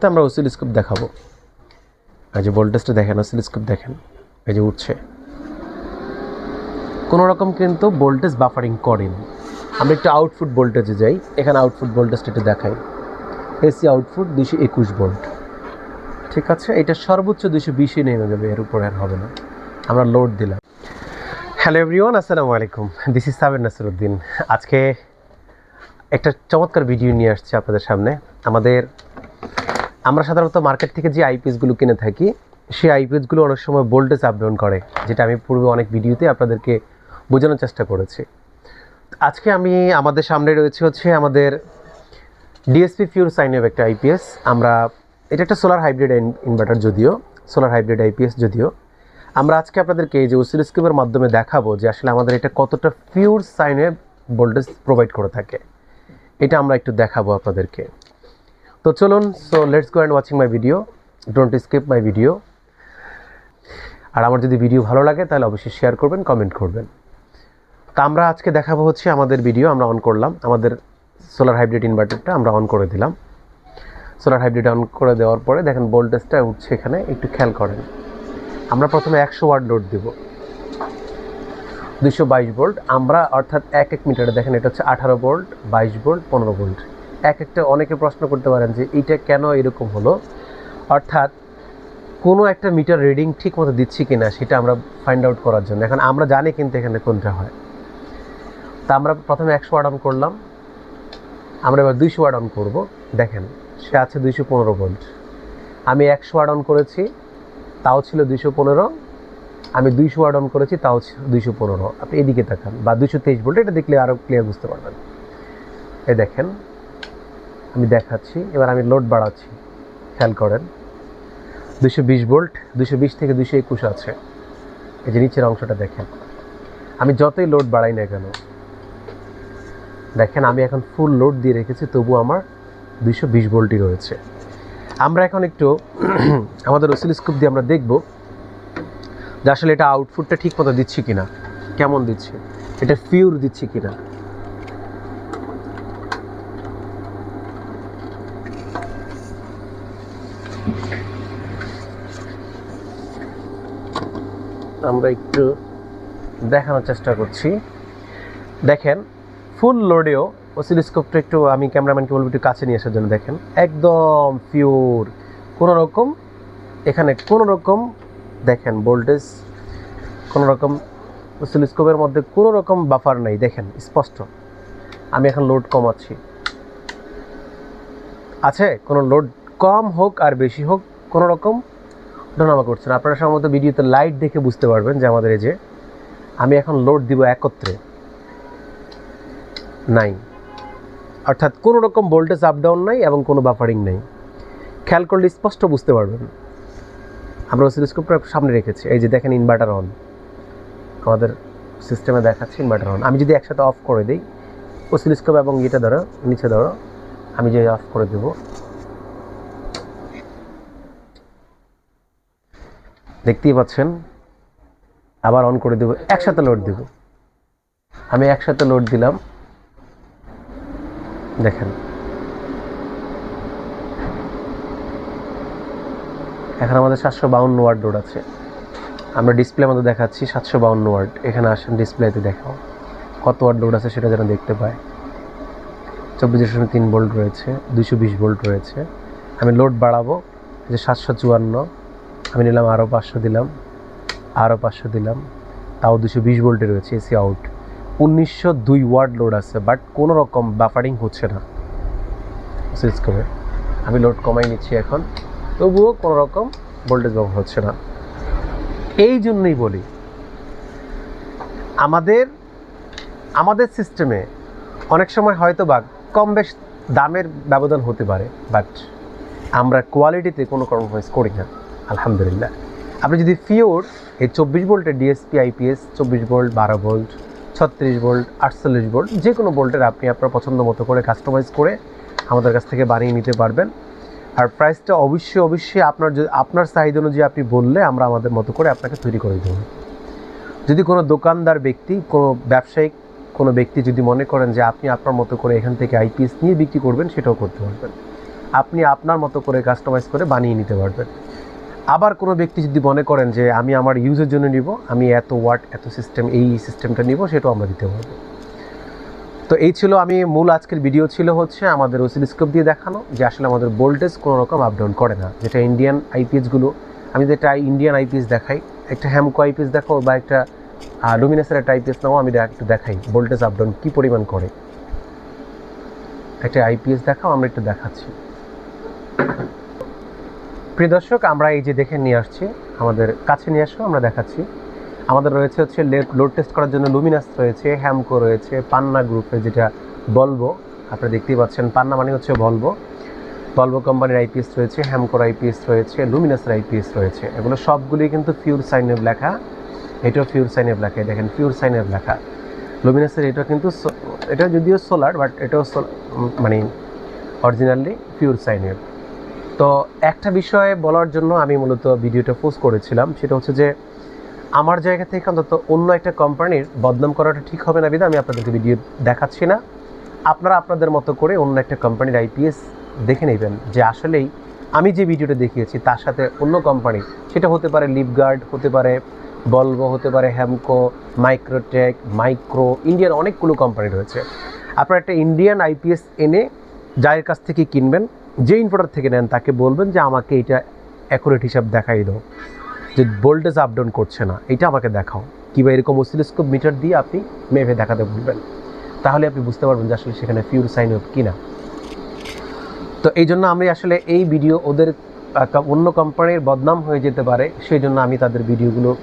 তো আমরা অসিলোস্কোপ দেখাবো। এই যে ভোল্টেজটা দেখেন অসিলোস্কোপ দেখেন, এই যে উঠছে। কোনো রকম কিন্তু ভোল্টেজ বাফারিং করেনি। আমরা একটু আউটপুট ভোল্টেজে যাই। এখানে আউটপুট ভোল্টেজটা একটু দেখাই। এসি আউটপুট দুশো একুশ ভোল্ট ঠিক আছে? এটা সর্বোচ্চ দুশো বিশে নেমে যাবে, এর উপরে আর হবে না। আমরা লোড দিলাম। হ্যালো এভরিওয়ান আসসালামু আলাইকুম। দিস ইজ সাবের নাসিরুদ্দিন আজকে একটা চমৎকার ভিডিও নিয়ে আসছি আপনাদের সামনে। আমাদের আমরা সাধারণত মার্কেট থেকে যে আইপিএসগুলো কিনে থাকি, সেই আইপিএসগুলো অনেক সময় ভোল্টেজ আপ ডাউন করে, যেটা আমি পূর্বে অনেক ভিডিওতে আপনাদেরকে বোঝানোর চেষ্টা করেছি। আজকে আমি আমাদের সামনে রয়েছে হচ্ছে আমাদের ডিএসপি ফিউর সাইন অফ একটা আইপিএস আমরা, এটা একটা সোলার হাইব্রিড ইনভার্টার যদিও সোলার হাইব্রিড আইপিএস যদিও। আমরা আজকে আপনাদেরকে এই যে ওসিলোস্কোপের মাধ্যমে দেখাবো যে আসলে আমাদের এটা কতটা পিওর সাইনে ভোল্টেজ প্রোভাইড করে থাকে। এটা আমরা একটু দেখাবো আপনাদেরকে। তো চলুন so let's go and watching my video don't skip my video আর আমার যদি ভিডিও ভালো লাগে, তাহলে অবশ্যই শেয়ার করবেন কমেন্ট করবেন। তা আমরা আজকে দেখাবো হচ্ছে আমাদের ভিডিও আমরা অন করলাম। আমাদের সোলার হাইব্রিড ইনভার্টারটা আমরা অন করে দিলাম। সোলার হাইব্রিড অন করে দেওয়ার পরে দেখেন ভোল্টেজটা উঠছে এখানে, একটু খেয়াল করেন। আমরা প্রথমে একশো ওয়াট লোড দেব। দুশো বাইশ ভোল্ট আমরা অর্থাৎ এক এক মিটারে, দেখেন এটা হচ্ছে আঠারো ভোল্ট বাইশ ভোল্ট পনেরো ভোল্ট এক একটা অনেকে প্রশ্ন করতে পারেন যে এইটা কেন এরকম হলো? অর্থাৎ কোনো একটা মিটার রিডিং ঠিক মতো দিচ্ছি কি না সেটা আমরা ফাইন্ড আউট করার জন্য। এখন আমরা জানি কিন্তু এখানে কোনটা হয়। তা আমরা প্রথমে একশো ওয়াট অন করলাম। আমরা এবার দুইশো ওয়াট অন করব। দেখেন, সে আছে দুইশো পনেরো ভোল্ট। আমি একশো ওয়াট অন করেছি, তাও ছিল দুইশো পনেরো। আমি দুইশো ওয়াট অন করেছি, তাও দুইশো পনেরো। আপনি এদিকে তাকান, বা দুইশো তেইশ ভোল্ট, এটা দেখলে আরও ক্লিয়ার বুঝতে পারবেন। এই দেখেন আমি দেখাচ্ছি, এবার আমি লোড বাড়াচ্ছি, খেয়াল করেন। দুশো বিশ ভোল্ট দুশো বিশ থেকে দুশো একুশ আছে। এই যে নিচের অংশটা দেখেন। আমি যতই লোড বাড়াই না কেন, দেখেন আমি এখন ফুল লোড দিয়ে রেখেছি তবু আমার দুশো বিশ ভোল্টই রয়েছে। আমরা এখন একটু আমাদের অসিলোস্কোপ দিয়ে আমরা দেখব যে আসলে এটা আউটপুটটা ঠিক মতো দিচ্ছি কিনা, কেমন দিচ্ছে, এটা ফিউর দিচ্ছি কিনা। আমরা একটু দেখানোর চেষ্টা করছি। দেখেন ফুল লোডেও অসিলোস্কোপটা একটু আমি ক্যামেরাম্যানকে বলব একটু কাছে নিয়ে আসার জন্য দেখেন। একদম পিওর কোনো রকম, এখানে কোনো রকম, দেখেন ভোল্টেজ কোনো রকম অসিলোস্কোপের মধ্যে কোনো রকম বাফার নাই, দেখেন, স্পষ্ট। আমি এখন লোড কমাচ্ছি। আছে, কোনো লোড কম হোক আর বেশি হোক, কোনো রকম ওঠানামা করছে না। আপনারা সম্ভবত ভিডিওতে লাইট দেখে বুঝতে পারবেন যে আমাদের এই যে আমি এখন লোড দিব একত্রে নাই অর্থাৎ কোনো রকম ভোল্টেজ আপ ডাউন নাই এবং কোনো বাফারিং নেই। খেয়াল করলে স্পষ্ট বুঝতে পারবেন। আমরা অসিলোস্কোপটা সামনে রেখেছি। এই যে দেখেন ইনভার্টার অন আমাদের সিস্টেমে দেখাচ্ছে ইনভার্টার অন আমি যদি একসাথে অফ করে দিই অসিলোস্কোপ এবং ইয়েটা ধরো, নিচে ধরো আমি যে অফ করে দেব। দেখতেই পাচ্ছেন, আবার অন করে দেব, একসাথে লোড দেব। আমি একসাথে লোড দিলাম। দেখেন। এখন আমাদের সাতশো বাউন্ন ওয়ার্ড লোড আছে। আমরা ডিসপ্লে মধ্যে দেখাচ্ছি, সাতশো বাউন্ন ওয়ার্ড এখানে আসেন ডিসপ্লেতে দেখাও। কত ওয়ার্ড লোড আছে সেটা যেন দেখতে পায়। চব্বিশ দশমিক তিন ভোল্ট রয়েছে, দুইশো বিশ ভোল্ট রয়েছে। আমি লোড বাড়াবো যে সাতশো চুয়ান্ন, আমি নিলাম আরও পাঁচশো দিলাম আরও পাঁচশো দিলাম, তাও দুশো বিশ ভোল্টে রয়েছে এসি আউট। উনিশশো দুই ওয়ার্ড লোড আছে, বাট কোনো রকম বাফারিং হচ্ছে না। সুইচ করে আমি লোড কমাই নিচ্ছি এখন, তবুও কোনো রকম ভোল্টেজ ব্যবহার হচ্ছে না। এই জন্যই বলি, আমাদের আমাদের সিস্টেমে অনেক সময় হয়তো বা কম বেশ দামের ব্যবধান হতে পারে বাট আমরা কোয়ালিটিতে কোনো কম্প্রোমাইজ করি না, আলহামদুলিল্লাহ। আপনি যদি ফিওর এই চব্বিশ ভোল্টের ডিএসপি আইপিএস চব্বিশ ভোল্ট বারো ভোল্ট ছত্রিশ ভোল্ট আটচল্লিশ ভোল্ট যে কোনো ভোল্টের আপনি আপনার পছন্দ মতো করে কাস্টমাইজ করে আমাদের কাছ থেকে বানিয়ে নিতে পারবেন। আর প্রাইসটা অবশ্যই অবশ্যই আপনার যদি, আপনার চাহিদা অনুযায়ী আপনি বললে আমরা আমাদের মতো করে আপনাকে তৈরি করে দেবো। যদি কোনো দোকানদার ব্যক্তি, কোনো ব্যবসায়িক কোনো ব্যক্তি যদি মনে করেন যে আপনি আপনার মতো করে এখান থেকে আইপিএস নিয়ে বিক্রি করবেন, সেটাও করতে পারবেন। আপনি আপনার মতো করে কাস্টমাইজ করে বানিয়ে নিতে পারবেন। আবার কোনো ব্যক্তি যদি মনে করেন যে আমি আমার ইউজের জন্য নিব, আমি এত ওয়াট এত সিস্টেম এই সিস্টেমটা নিব, সেটাও আমরা দিতে পারব। তো এই ছিল আমি মূল আজকের ভিডিও ছিল হচ্ছে আমাদের ওসিলিস্কোপ দিয়ে দেখানো, যে আসলে আমাদের ভোল্টেজ কোনো রকম আপ ডাউন করে না। যেটা ইন্ডিয়ান আইপিএসগুলো আমি যেটা ইন্ডিয়ান আইপিএস দেখাই, একটা হ্যামকো আইপিএস দেখাও বা একটা লুমিনাসের একটা আইপিএস নাও, আমি একটু দেখাই। ভোল্টেজ আপ ডাউন কী পরিমাণ করে? একটা আইপিএস দেখাও, আমরা একটু দেখাচ্ছি। প্রিয় দর্শক, আমরা এই যে দেখে নিয়ে আসছি, আমাদের কাছে নিয়ে আসো, আমরা দেখাচ্ছি। আমাদের রয়েছে হচ্ছে লোড টেস্ট করার জন্য লুমিনাস রয়েছে হ্যামকো রয়েছে, পান্না গ্রুপে যেটা বলব আপনারা দেখতেই পাচ্ছেন, পান্না মানে হচ্ছে বলব বলব কোম্পানির আইপিএস রয়েছে হ্যামকোর আইপিএস রয়েছে লুমিনাসের আইপিএস রয়েছে। এগুলো সবগুলোই কিন্তু ফিউর সাইনেব লেখা। এটাও ফিউর সাইনেব লেখা দেখেন ফিউর সাইনেব লেখা। লুমিনাসের এটা কিন্তু এটা যদিও সোলার বাট এটাও মানে অরিজিনালি পিওর সাইনের তো একটা বিষয়ে বলার জন্য আমি মূলত ভিডিওটা পোস্ট করেছিলাম, সেটা হচ্ছে যে আমার জায়গা থেকে অন্তত অন্য একটা কোম্পানির বদনাম করাটা ঠিক হবে না বিধা আমি আপনাদেরকে ভিডিও দেখাচ্ছি না। আপনারা আপনাদের মতো করে অন্য একটা কোম্পানির আইপিএস দেখে নেবেন যে আসলেই আমি যে ভিডিওটা দেখিয়েছি, তার সাথে অন্য কোম্পানি সেটা হতে পারে লিপগার্ড হতে পারে বলভো হতে পারে হ্যামকো, মাইক্রোটেক, মাইক্রো ইন্ডিয়ান অনেকগুলো কোম্পানি রয়েছে। আপনারা একটা ইন্ডিয়ান আইপিএস এনে যার কাছ থেকে কিনবেন, যে ইনভার্টার থেকে নেন, তাকে বলবেন যে আমাকে এটা অ্যাকুরেট হিসাব দেখাই দাও, যে ভোল্টেজ আপ ডাউন করছে না। এটা আমাকে দেখাও। কিংবা এরকম অসিলোস্কোপ মিটার দিয়ে আপনি মেভে দেখাতে বলবেন তাহলে আপনি বুঝতে পারবেন যে আসলে সেখানে পিওর সাইন আপ কিনা। তো এই জন্য আমি আসলে এই ভিডিও ওদের অন্য কোম্পানির বদনাম হয়ে যেতে পারে সেই জন্য আমি তাদের ভিডিওগুলো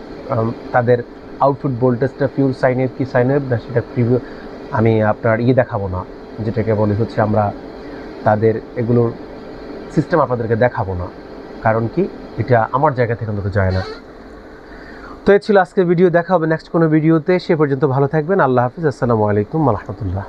তাদের আউটপুট ভোল্টেজটা পিওর সাইন কি সাইন না সেটা প্রিভিউ আমি আপনার ইয়ে দেখাবো না। যেটাকে বলে হচ্ছে আমরা তাদের এগুলোর সিস্টেম আপনাদেরকে দেখাবো না। কারণ কি? এটা আমার জায়গা থেকে অন্তত যায় না। তো এ ছিল আজকের ভিডিও, দেখা হবে নেক্সট কোনো ভিডিওতে। সে পর্যন্ত ভালো থাকবেন। আল্লাহ হাফিজ। আসসালামু আলাইকুম রহমতুল্লাহ।